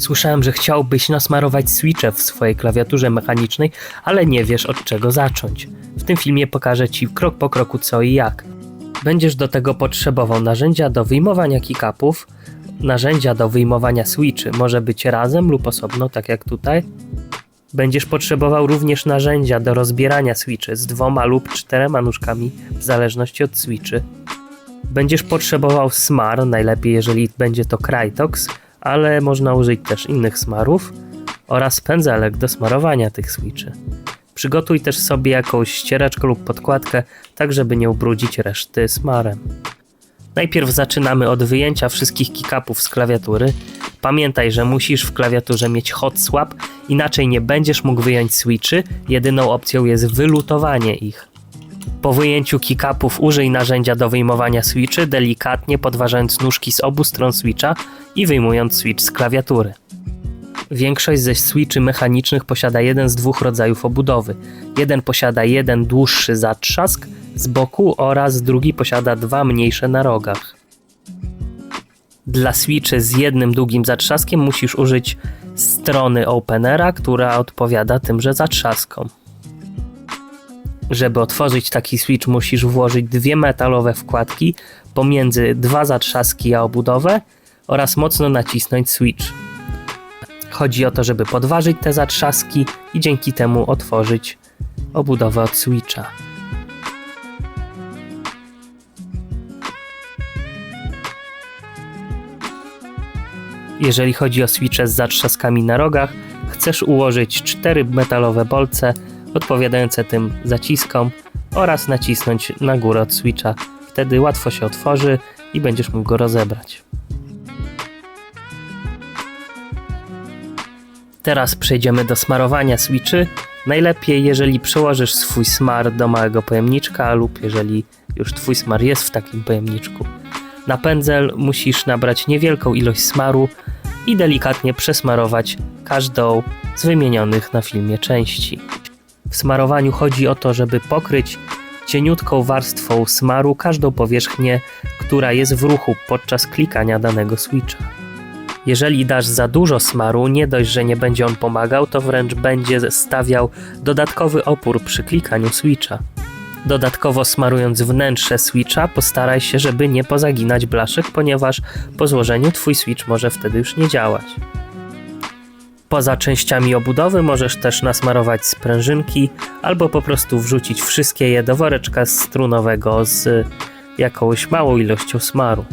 Słyszałem, że chciałbyś nasmarować switche w swojej klawiaturze mechanicznej, ale nie wiesz od czego zacząć. W tym filmie pokażę Ci krok po kroku co i jak. Będziesz do tego potrzebował narzędzia do wyjmowania kickupów, narzędzia do wyjmowania switchy, może być razem lub osobno, tak jak tutaj. Będziesz potrzebował również narzędzia do rozbierania switchy z dwoma lub czterema nóżkami, w zależności od switchy. Będziesz potrzebował smar, najlepiej jeżeli będzie to Krytox, ale można użyć też innych smarów oraz pędzelek do smarowania tych switchy. Przygotuj też sobie jakąś ścieraczkę lub podkładkę, tak żeby nie ubrudzić reszty smarem. Najpierw zaczynamy od wyjęcia wszystkich kickupów z klawiatury. Pamiętaj, że musisz w klawiaturze mieć hot swap, inaczej nie będziesz mógł wyjąć switchy, jedyną opcją jest wylutowanie ich. Po wyjęciu kickupów użyj narzędzia do wyjmowania switchy, delikatnie podważając nóżki z obu stron switcha i wyjmując switch z klawiatury. Większość ze switchy mechanicznych posiada jeden z dwóch rodzajów obudowy. Jeden posiada jeden dłuższy zatrzask z boku oraz drugi posiada dwa mniejsze na rogach. Dla switchy z jednym długim zatrzaskiem musisz użyć strony openera, która odpowiada tymże zatrzaskom. Żeby otworzyć taki switch musisz włożyć dwie metalowe wkładki pomiędzy dwa zatrzaski a obudowę oraz mocno nacisnąć switch. Chodzi o to, żeby podważyć te zatrzaski i dzięki temu otworzyć obudowę od switcha. Jeżeli chodzi o switche z zatrzaskami na rogach, chcesz ułożyć cztery metalowe bolce odpowiadające tym zaciskom oraz nacisnąć na górę od switcha. Wtedy łatwo się otworzy i będziesz mógł go rozebrać. Teraz przejdziemy do smarowania switchy. Najlepiej, jeżeli przełożysz swój smar do małego pojemniczka lub jeżeli już twój smar jest w takim pojemniczku. Na pędzel musisz nabrać niewielką ilość smaru i delikatnie przesmarować każdą z wymienionych na filmie części. Smarowaniu chodzi o to, żeby pokryć cieniutką warstwą smaru każdą powierzchnię, która jest w ruchu podczas klikania danego switcha. Jeżeli dasz za dużo smaru, nie dość, że nie będzie on pomagał, to wręcz będzie stawiał dodatkowy opór przy klikaniu switcha. Dodatkowo smarując wnętrze switcha, postaraj się, żeby nie pozaginać blaszek, ponieważ po złożeniu twój switch może wtedy już nie działać. Poza częściami obudowy możesz też nasmarować sprężynki albo po prostu wrzucić wszystkie je do woreczka strunowego z jakąś małą ilością smaru.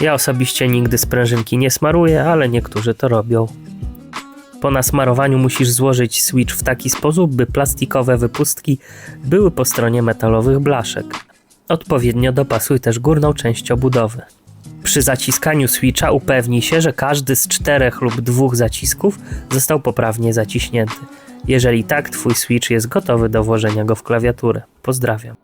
Ja osobiście nigdy sprężynki nie smaruję, ale niektórzy to robią. Po nasmarowaniu musisz złożyć switch w taki sposób, by plastikowe wypustki były po stronie metalowych blaszek. Odpowiednio dopasuj też górną część obudowy. Przy zaciskaniu switcha upewnij się, że każdy z czterech lub dwóch zacisków został poprawnie zaciśnięty. Jeżeli tak, twój switch jest gotowy do włożenia go w klawiaturę. Pozdrawiam.